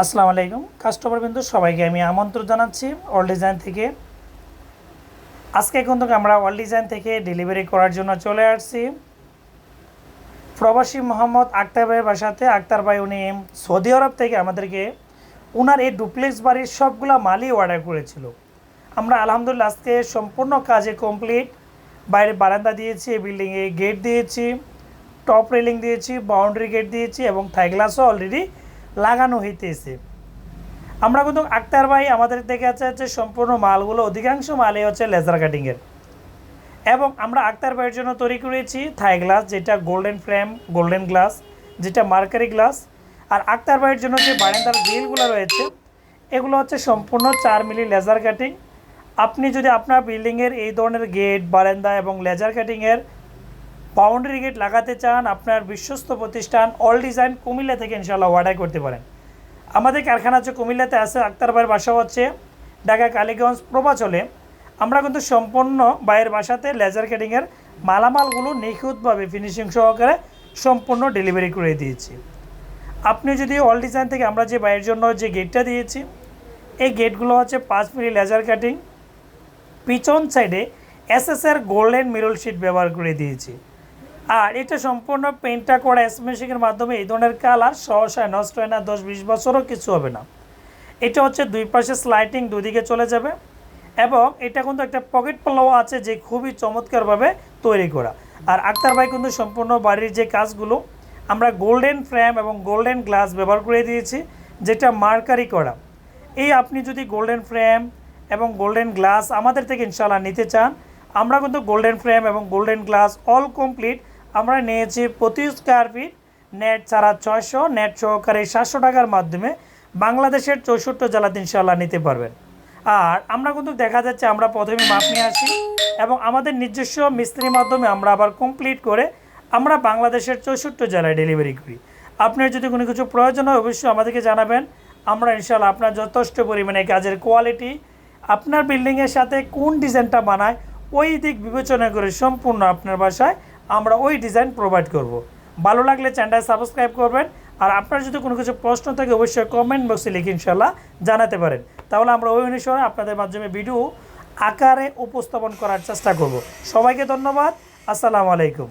আসসালামু আলাইকুম। কাস্টমার বিন্দু সবাইকে আমি আমন্ত্রণ জানাচ্ছি অল ডিজাইন থেকে। আজকে এখন কিন্তু আমরা অল ডিজাইন থেকে ডেলিভারি করার জন্য চলে আসছি। প্রবাসী মোহাম্মদ আক্তার ভাইয়ের বাসাতে। আক্তার ভাই, উনি সৌদি আরব থেকে আমাদেরকে ওনার এই ডুপ্লেক্স বাড়ির সবগুলো মালই অর্ডার করেছিল। আমরা আলহামদুলিল্লাহ আজকে সম্পূর্ণ কাজে কমপ্লিট বাইরে বারান্দা দিয়েছি বিল্ডিংয়ে গেট দিয়েছি টপ রেলিং দিয়েছি বাউন্ডারি গেট দিয়েছি এবং থাই গ্লাসও অলরেডি লাগানো হইতেছে। আমরা কিন্তু আক্তার ভাই আমাদের দেখে আছে হচ্ছে সম্পূর্ণ মালগুলো অধিকাংশ মালই হচ্ছে লেজার কাটিংয়ের এবং আমরা আক্তার ভাইয়ের জন্য তৈরি করেছি থাই গ্লাস যেটা গোল্ডেন ফ্রেম গোল্ডেন গ্লাস যেটা মার্কারি গ্লাস আর আক্তার ভাইয়ের জন্য যে বারান্দার গ্রিলগুলো রয়েছে, এগুলো হচ্ছে সম্পূর্ণ চার মিলি লেজার কাটিং আপনি যদি আপনার বিল্ডিংয়ের এই ধরনের গেট বারান্দা এবং লেজার কাটিংয়ের বাউন্ডারি গেট লাগাতে চান, আপনার বিশ্বস্ত প্রতিষ্ঠান অল ডিজাইন কুমিল্লা থেকে ইনশাল্লাহ অর্ডার করতে পারেন। আমাদের কারখানা হচ্ছে কুমিল্লাতে আছে, আক্তার ভাইয়ের বাসা হচ্ছে ঢাকা কালীগঞ্জ প্রবাচলে। আমরা কিন্তু সম্পূর্ণ বাইরের বাসাতে লেজার কাটিংয়ের মালামালগুলো নিখুঁতভাবে ফিনিশিং সহকারে সম্পূর্ণ ডেলিভারি করে দিয়েছি। আপনি যদি অল ডিজাইন থেকে আমরা যে বাইরের জন্য যে গেটটা দিয়েছি, এই গেটগুলো হচ্ছে পাঁচ মিলি লেজার কাটিং পিছন সাইডে এসএসআর গোল্ডেন মিরল শিট ব্যবহার করে দিয়েছি। আর এটা সম্পূর্ণ পেন্টটা করা এসমেশিংয়ের মাধ্যমে এই ধরনের কালার সহসায় নষ্ট হয় না, দশ বিশ বছরও কিছু হবে না। এটা হচ্ছে দুই পাশে স্লাইটিং দুদিকে চলে যাবে এবং এটা কিন্তু একটা পকেট পাল্লাও আছে যে খুবই চমৎকারভাবে তৈরি করা। আর আক্তার ভাই কিন্তু সম্পূর্ণ বাড়ির যে কাজগুলো, আমরা গোল্ডেন ফ্রেম এবং গোল্ডেন গ্লাস ব্যবহার করে দিয়েছি, যেটা মার্কারি করা। এই আপনি যদি গোল্ডেন ফ্রেম এবং গোল্ডেন গ্লাস আমাদের থেকে ইনশাল্লাহ নিতে চান, আমরা কিন্তু গোল্ডেন ফ্রেম এবং গোল্ডেন গ্লাস অল কমপ্লিট আমরা নিয়েছি প্রতি স্কোয়ার ফিট নেট ছাড়া ছয়শো নেট সহকারে সাতশো টাকার মাধ্যমে বাংলাদেশের চৌষট্টি জেলাতে ইনশাল্লাহ নিতে পারবেন। আর আমরা কিন্তু দেখা যাচ্ছে আমরা প্রথমে মাপ নিয়ে আসি এবং আমাদের নিজস্ব মিস্ত্রির মাধ্যমে আমরা আবার কমপ্লিট করে আমরা বাংলাদেশের চৌষট্টি জেলায় ডেলিভারি করি। আপনার যদি কোনো কিছু প্রয়োজন হয় অবশ্যই আমাদেরকে জানাবেন। আমরা ইনশাল্লাহ আপনার যথেষ্ট পরিমাণে কাজের কোয়ালিটি আপনার বিল্ডিংয়ের সাথে কোন ডিজাইনটা বানায়, ওই দিক বিবেচনা করে সম্পূর্ণ আপনার বাসায় আমরা ওই ডিজাইন প্রোভাইড করব। ভালো লাগলে চ্যানেলটা সাবস্ক্রাইব করবেন, আর আপনার যদি কোনো কিছু প্রশ্ন থাকে অবশ্যই কমেন্ট বক্সে লিখে ইনশাল্লাহ জানাতে পারেন। তাহলে আমরা ওই অনুসারে আপনাদের মাধ্যমে ভিডিও আকারে উপস্থাপন করার চেষ্টা করব। সবাইকে ধন্যবাদ, আসসালামু আলাইকুম।